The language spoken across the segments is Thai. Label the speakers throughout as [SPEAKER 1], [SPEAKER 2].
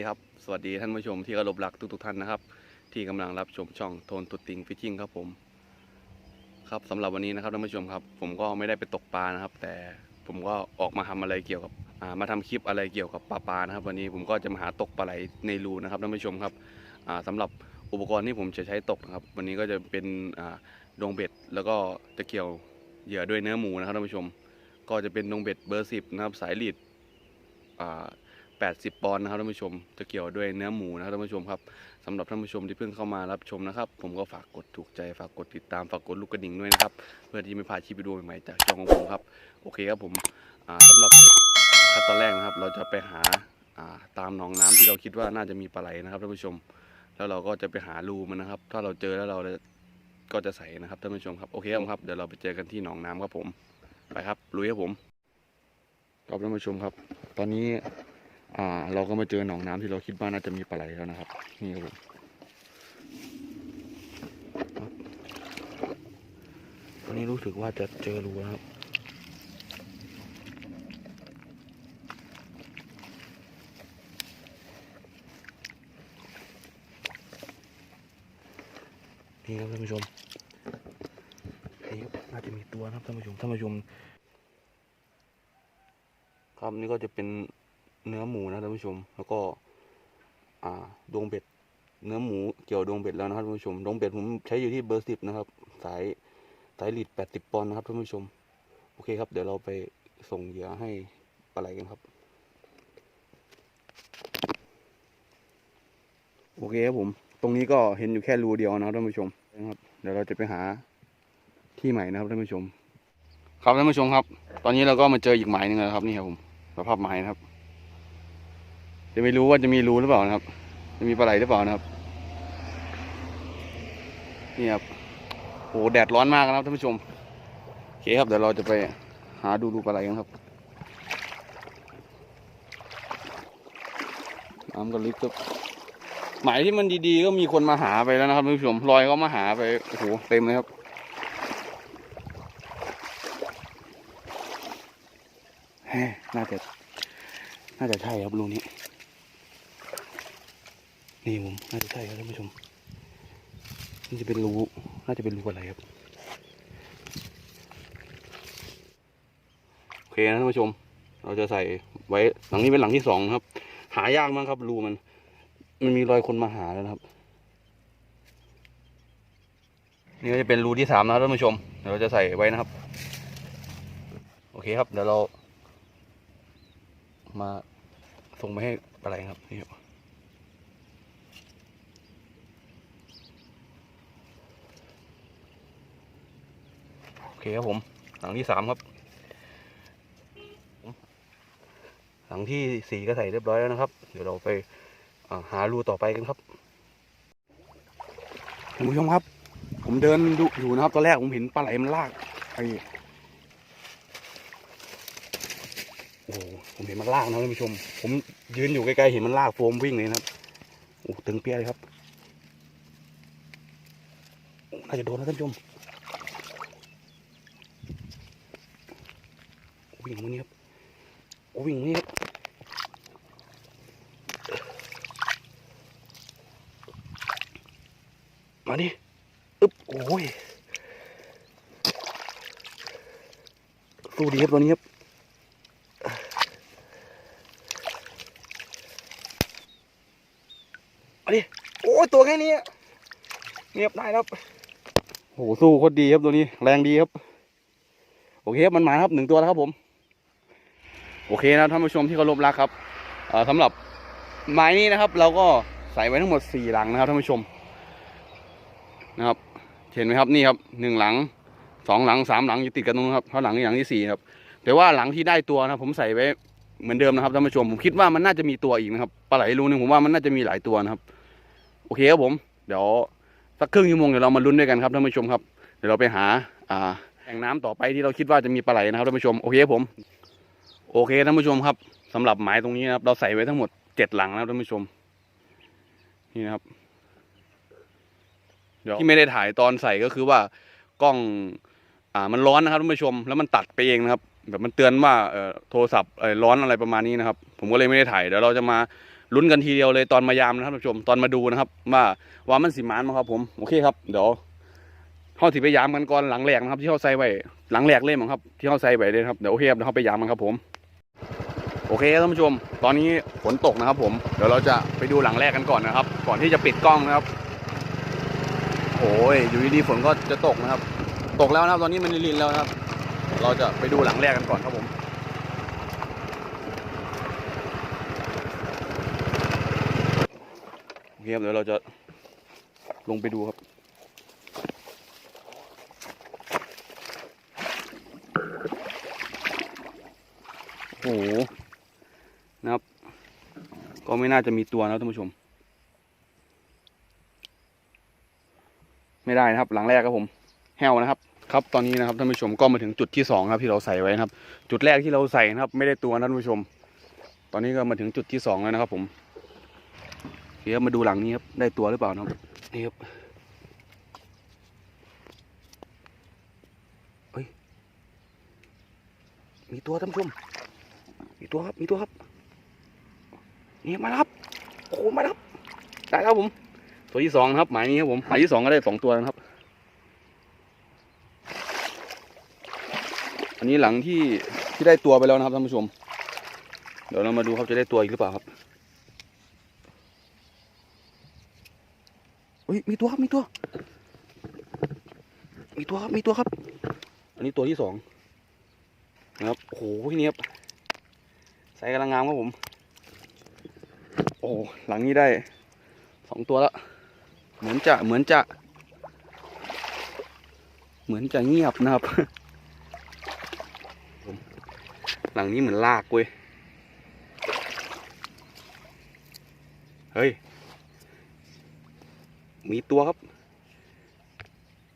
[SPEAKER 1] ดีครับ สวัสดีท่านผู้ชมที่เคารพรักทุกๆท่านนะครับ ที่กำลังรับชมช่องโทนตุดติงฟิชชิ่งครับผม ครับสำหรับวันนี้นะครับท่านผู้ชมครับ ผมก็ไม่ได้ไปตกปลานะครับ แต่ผมก็ออกมาทำอะไรเกี่ยวกับามาทำคลิปอะไรเกี่ยวกับปลาปลานะครับ วันนี้ผมก็จะมาหาตกปลาไหลในรูนะครับท่านผู้ชมครับอ่าสำหรับอุปกรณ์ที่ผมจะใช้ตกนะครับ วันนี้ก็จะเป็นอ่าดงเบ็ด แล้วก็ตะเกี่ยวเหยื่อด้วยเนื้อหมูนะครับท่านผู้ชม ก็จะเป็นดงเบ็ดเบอร์สิบนะครับสายลีดอ่า 80 ปอนด์นะครับท่านผู้ชม จะเกี่ยวด้วยเนื้อหมูนะครับท่านผู้ชมครับสำหรับท่านผู้ชมที่เพิ่งเข้ามารับชมนะครับ ผมก็ฝากกดถูกใจฝากกดติดตามฝากกดลูกกระดิ่งด้วยนะครับ เพื่อที่ไม่พลาดคลิปวิดีโอใหม่ๆจากช่องของผมครับ โอเคครับผมอ่าสำหรับขั้นตอนแรกนะครับ เราจะไปหาตามหนองน้ำที่เราคิดว่าน่าจะมีปลาไหลนะครับท่านผู้ชม แล้วเราก็จะไปหารูมันนะครับ ถ้าเราเจอแล้วเราก็จะใส่นะครับท่านผู้ชมครับโอเคครับ เดี๋ยวเราไปเจอกันที่หนองน้ำครับผมไปครับลุยครับผมครับท่านผู้ชมครับ ตอนนี้ อ่า เราก็มาเจอหนองน้ำที่เราคิดว่าน่าจะมีปลาไหลแล้วนะครับ นี่ครับผมตอนนี้รู้สึกว่าจะเจอรูนะครับนี่ครับท่านผู้ชมนี่น่าจะมีตัวนะครับท่านผู้ชมท่านผู้ชมครับนี่ก็จะเป็น เนื้อหมูนะท่านผู้ชม แล้วก็ อ่าดวงเบ็ด เนื้อหมูเกี่ยวดวงเบ็ดแล้วนะครับท่านผู้ชมดวงเบ็ดผมใช้อยู่ที่เบอร์สิบนะครับ สายสายลีดแปดสิบปอนด์นะครับท่านผู้ชม โอเคครับ เดี๋ยวเราไปส่งเหยื่อให้ปลาไหลกันครับโอเคครับผม ตรงนี้ก็เห็นอยู่แค่รูเดียวนะครับท่านผู้ชมนะครับ เดี๋ยวเราจะไปหาที่ใหม่นะครับท่านผู้ชม ครับท่านผู้ชมครับ ตอนนี้เราก็มาเจออีกหมายหนึงแล้วครับนี่ครับผมสภาพหมายนะครับ จะไม่รู้ว่าจะมีรูหรือเปล่านะครับ จะมีปลาไหลหรือเปล่านะครับ นี่ครับโอ้แดดร้อนมากนะครับท่านผู้ชมโอเคครับเดี๋ยวเราจะไปหาดูรูปลาไหลกันครับน้ำก็ลึกครับหมายที่มันดีๆ ก็มีคนมาหาไปแล้วนะครับท่านผู้ชมลอยก็มาหาไปโอ้โหเต็มเลยครับน่าจะน่าจะใช่ครับรูนี้ นี่ผมน่าจะใช่ครับท่านผู้ชมนี่จะเป็นรูน่าจะเป็นรูอะไรครับโอเคนะท่านผู้ชม เราจะใส่ไว้หลังนี้เป็นหลังที่สองครับ หายากมากครับรูมัน มันมีรอยคนมาหาแล้วนะครับนี่ก็จะเป็นรูที่สามนะครับท่านผู้ชมเดี๋ยวเราจะใส่ไว้นะครับ โอเคครับ เดี๋ยวเรา มาส่งไปให้อะไรครับนี่ครับ เคครับผม หลังที่สามครับ หลังที่สี่ก็ใส่เรียบร้อยแล้วนะครับ เดี๋ยวเราไปาหารูต่อไปกันครับท่านผู้ชมครับ ผมเดินดูอยู่นะครับ ตอนแรกผมเห็นปลาไหลมันลากไอ้โอ้ผมเห็นมันลากนะท่านผู้ชม ผมยืนอยู่ใกล้ๆเห็นมันลากโฟมวิ่งเลยนะครับโอ้ตึงเปี้ยเลยครับอ้น่าจะโดนนะท่านผู้ชม วิ่งมานี่ครับโอ้ วิ่งนี่ครับมาดิอึ๊บโอ้ยสู้ดีครับตัวนี้ครับมาดิโอ้ยตัวแค่นี้เงียบได้ครับโอ้โหสู้โคตรดีครับตัวนี้แรงดีครับ โอเคครับมันมาครับหนึ่งตัวแล้วครับผม โอเคนะท่านผู้ชมที่เคารพรักครับเอ่อสำหรับไม้นี้นะครับ เราก็ใส่ไว้ทั้งหมดสี่หลังนะครับท่านผู้ชมนะครับ เห็นไหมครับนี่ครับหนึ่งหลังสองหลังสามหลังอยู่ติดกันตรงนู้นครับเพราะหลังนี้หลังที่สี่ครับแต่ว่าหลังที่ได้ตัวนะผมใส่ไว้เหมือนเดิมนะครับท่านผู้ชมผมคิดว่ามันน่าจะมีตัวอีกนะครับปลาไหลรูนึงผมว่ามันน่าจะมีหลายตัวนะครับ โอเคครับผม เดี๋ยวสักครึ่งชั่วโมงเดี๋ยวเรามาลุ้นด้วยกันครับท่านผู้ชมครับเดี๋ยวเราไปหาอ่าแหล่งน้ำต่อไปที่เราคิดว่าจะมีปลาไหลนะครับท่านผู้ชมโอเคครับผม โอเคท่านผู้ชมครับสำหรับหมายตรงนี้นะครับ เราใส่ไว้ทั้งหมดเจ็ดหลังนะครับท่านผู้ชม นี่นะครับเดี๋ยวที่ไม่ได้ถ่ายตอนใส่ก็คือว่ากล้อง อ่ามันร้อนนะครับท่านผู้ชม แล้วมันตัดไปเองนะครับ แบบมันเตือนว่าเอ่อโทรศัพท์เอ่อร้อนอะไรประมาณนี้นะครับ ผมก็เลยไม่ได้ถ่ายเดี๋ยวเราจะมาลุ้นกันทีเดียวเลยตอนมายามนะครับท่านผู้ชมตอนมาดูนะครับ ว่าว่ามันสิมานมั้งครับ ผมโอเคครับเดี๋ยวเขาสิไปยามกันก่อนหลังแรกนะครับ ที่เขาใส่ไว้หลังแรกเลยมั้งครับ ที่เขาใส่ไว้เลยครับเดี๋ยวโอเคครับเดี๋ยวเขาไปยามกันครับผม โอเคท่านผู้ชม ตอนนี้ฝนตกนะครับ ผม เดี๋ยวเราจะไปดูหลังแรกกันก่อนนะครับ ก่อนที่จะปิดกล้องนะครับ โอ้ยอยู่ดีๆฝนก็จะตกนะครับ ตกแล้วนะครับ ตอนนี้มันลินแล้วนะครับ เราจะไปดูหลังแรกกันก่อนครับผมโอเคครับเดี๋ยวเราจะลงไปดูครับโอ้ ก็ไม่น่าจะมีตัวนะท่านผู้ชม ไม่ได้นะครับ หลังแรกครับผมแฮวนะครับ ครับตอนนี้นะครับท่านผู้ชมก็มาถึงจุดที่สองครับที่เราใส่ไว้นะครับ จุดแรกที่เราใส่นะครับ ไม่ได้ตัวนะท่านผู้ชม ตอนนี้ก็มาถึงจุดที่สองแล้วนะครับ ผมเดี๋ยวมาดูหลังนี้ครับได้ตัวหรือเปล่านะครับนี่ครับเฮ้ยมีตัวท่านผู้ชมมีตัวครับมีตัวครับ นี่มาลับโอ้โหมาลับได้แล้วครับผม ตัวที่สองนะครับหมายนี้ครับผมหมายที่สองก็ได้สองตัวนะครับ อันนี้หลังที่ที่ได้ตัวไปแล้วนะครับท่านผู้ชม เดี๋ยวเรามาดูครับจะได้ตัวอีกหรือเปล่าครับเฮ้ยมีตัวครับมีตัว มีตัวครับมีตัวครับ อันนี้ตัวที่สองนะครับโอ้โหนี่ครับใส่กำลังงามครับผม โอ้หลังนี้ได้สองตัวแล้ว เหมือนจะเหมือนจะ เหมือนจะเงียบนะครับ หลังนี้เหมือนลากเว้ย เฮ้ย มีตัวครับ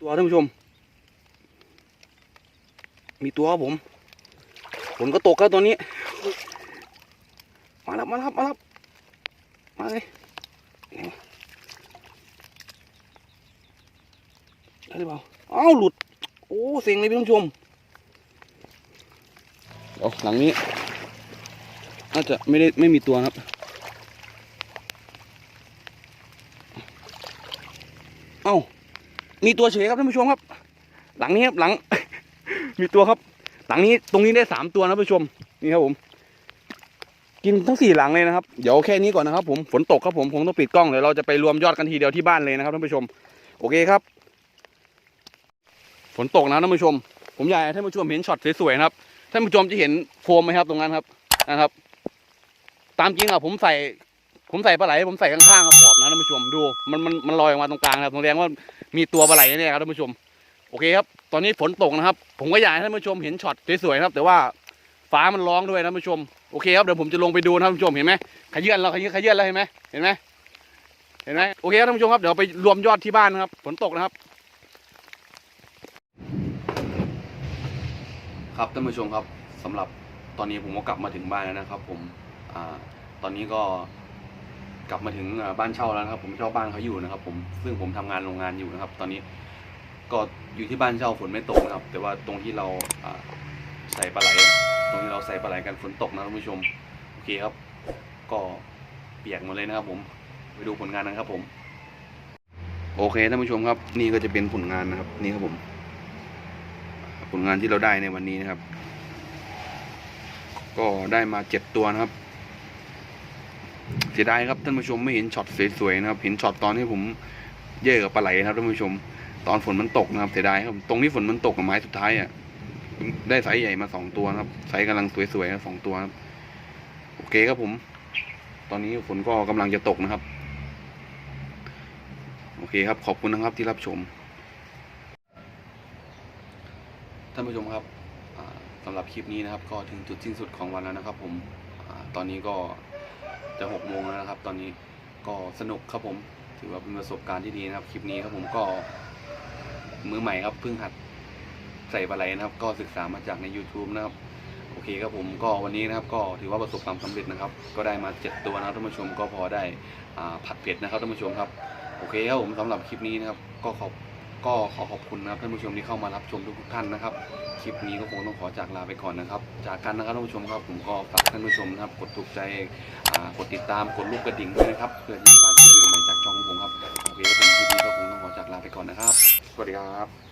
[SPEAKER 1] ตัวท่านผู้ชม มีตัวครับผมฝนก็ตกครับตอนนี้ มาแล้วมาแล้วครับมาแล้วครับ มาเลยได้หรือเปล่าอ้าวหลุด โอ้เสียงเลยพี่ผู้ชมเดี๋ยวหลังนี้ น่าจะไม่ได้ไม่มีตัวครับเอ้ามีตัวเฉยครับท่านผู้ชมครับ หลังนี้ครับหลัง มีตัวครับ หลังนี้ตรงนี้ได้สามตัวนะท่านผู้ชม นี่ครับผม กินทั้งสี่หลังเลยนะครับ เดี๋ยวแค่นี้ก่อนนะครับผมฝนตกครับผมคงต้องปิดกล้องเดี๋ยวเราจะไปรวมยอดกันทีเดียวที่บ้านเลยนะครับท่านผู้ชม โอเคครับ ฝนตกนะท่านผู้ชม ผมอยากให้ท่านผู้ชมเห็นช็อตสวยๆนะครับท่านผู้ชมจะเห็นโฟมไหมครับตรงนั้นครับนะครับ ตามจริงอะผมใส่ ผมใส่ปลาไหลผมใส่ข้างๆกับขอบนะท่านผู้ชมดูมันมันมันลอยออกมาตรงกลางนะครับแสดงว่ามีตัวปลาไหลแน่ๆครับท่านผู้ชมโอเคครับ ตอนนี้ฝนตกนะครับ ผมก็อยากให้ท่านผู้ชมเห็นช็อตสวยๆครับ แต่ว่าฟ้ามันร้องด้วยนะท่านผู้ชม โอเคครับเดี๋ยวผมจะลงไปดูนะท่านผู้ชมเห็นไหมขยื่นแล้วขยื่นขยื่นแล้วเห็นไหมเห็นไหมเห็นไหมโอเคครับท่านผู้ชมครับเดี๋ยวไปรวมยอดที่บ้านนะครับฝนตกนะครับครับท่านผู้ชมครับสำหรับตอนนี้ผมก็กลับมาถึงบ้านแล้วนะครับ ผมอ่าตอนนี้ก็กลับมาถึงบ้านเช่าแล้วนะครับ ผมเช่าบ้านเขาอยู่นะครับ ผมซึ่งผมทำงานโรงงานอยู่นะครับ ตอนนี้ก็อยู่ที่บ้านเช่าฝนไม่ตกนะครับ แต่ว่าตรงที่เราอ่า ใส่ปลาไหล ตรงที่เราใส่ปลาไหลกันฝนตกนะท่านผู้ชม โอเคครับ ก็เปียกหมดเลยนะครับผม ไปดูผลงานนะครับผม โอเคท่านผู้ชมครับ นี่ก็จะเป็นผลงานนะครับ นี่ครับผม ผลงานที่เราได้ในวันนี้นะครับ ก็ได้มาเจ็ดตัวนะครับ เสียดายครับท่านผู้ชมไม่เห็นช็อตสวยๆนะครับ เห็นช็อตตอนที่ผมเย่กับปลาไหลนะครับท่านผู้ชม ตอนฝนมันตกนะครับเสียดายครับ ตรงที่ฝนมันตกกับไม้สุดท้ายอะ ได้ไซส์ใหญ่มาสองตัวนะครับไซส์กำลังสวยๆสองตัวครับโอเคครับผม ตอนนี้ฝนก็กำลังจะตกนะครับ โอเคครับขอบคุณนะครับที่รับชมท่านผู้ชมครับสำหรับคลิปนี้นะครับ ก็ถึงจุดสิ้นสุดของวันแล้วนะครับ ผมอตอนนี้ก็จะหกโมงแล้วนะครับ ตอนนี้ก็สนุกครับผม ถือว่าเป็นประสบการณ์ที่ดีนะครับ คลิปนี้ครับผมก็มือใหม่ครับเพิ่งหัด ใส่ปลาไหลนะครับ ก็ศึกษามาจากใน YouTube นะครับโอเคครับผมก็วันนี้นะครับก็ถือว่าประสบความสำเร็จนะครับ ก็ได้มาเจ็ดตัวนะท่านผู้ชมก็พอได้ผัดเผ็ดนะครับท่านผู้ชมครับโอเคครับผมสำหรับคลิปนี้นะครับ ก็ขอบก็ขอขอบคุณนะครับท่านผู้ชมที่เข้ามารับชมทุกท่านนะครับ คลิปนี้ก็คงต้องขอจากลาไปก่อนนะครับ จากกันนะครับท่านผู้ชมครับผมก็ฝากท่านผู้ชมนะครับ กดถูกใจกดติดตามกดลูกกระดิ่งด้วยนะครับเพื่อที่จะมาคลิปใหม่จากช่องของผมครับโอเคก็เป็นคลิปนี้ก็คงต้องขอจากลาไปก่อนนะครับสวัสดีครับ